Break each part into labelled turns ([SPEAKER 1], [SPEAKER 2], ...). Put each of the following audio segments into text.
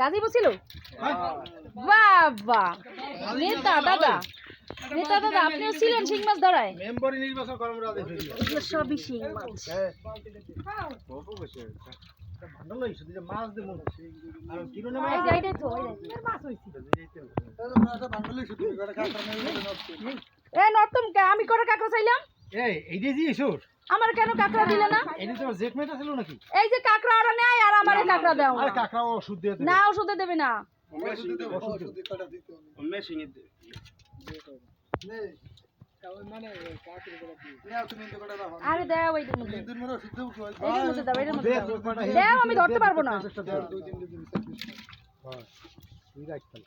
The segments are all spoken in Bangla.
[SPEAKER 1] রাজীব ছিল বাবা। নেতা দাদা। নেতা দাদা আপনিও ছিলেন শিং মাছ ধরায়?
[SPEAKER 2] মেম্বারি নির্বাচন
[SPEAKER 1] সবই শিং মাছ।
[SPEAKER 2] ভালো লাগছে যে মাছ দেবো। আর কিলো নেবে
[SPEAKER 1] এই যে এইটাই তো এই নতুন আমি করে কাঁকড়া চাইলাম।
[SPEAKER 2] এই এই যে
[SPEAKER 1] আমার কেন কাঁকড়া দিলে না?
[SPEAKER 2] এটা তোমার জেকমেট ছিল নাকি?
[SPEAKER 1] এই যে কাঁকড়া ওরা নেয় আর আমারে কাঁকড়া দাও
[SPEAKER 2] আর কাকড়া ওষুধ দিয়ে দেবে।
[SPEAKER 1] না ওষুধে দেবে না। আরে দাও এইটার মধ্যে। এইটার মধ্যে দাও এটার মধ্যে দাও। দাও আমি ধরতে পারব না।
[SPEAKER 2] তুই রাখ তাহলে।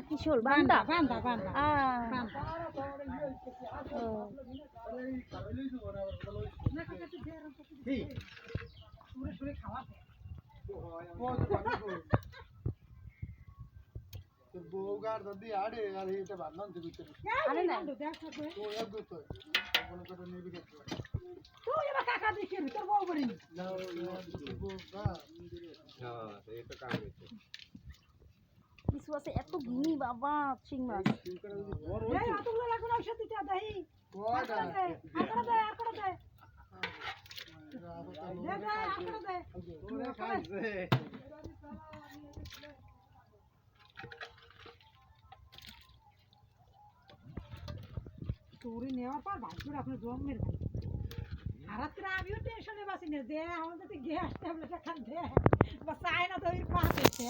[SPEAKER 1] কি শোল বান্দা বান্দা বান্দা
[SPEAKER 3] বউগার যদি আড়ে আর এটা বান্ধন দিবি
[SPEAKER 1] আরে না
[SPEAKER 3] তো এক দুটো মনে করে নিবি গেছে
[SPEAKER 1] কিছু আছে এত ঘিনি বাবা চিং মাছ
[SPEAKER 4] চুরি নেওয়ার পর ভাগ্যের আপনার জন্মের ভাই আর রাত্রে আমিও টেনশনে বাঁচি না দে আমাদের গ্যাস ট্যাবলেট খান দে বা চায় না তো ওই পাশে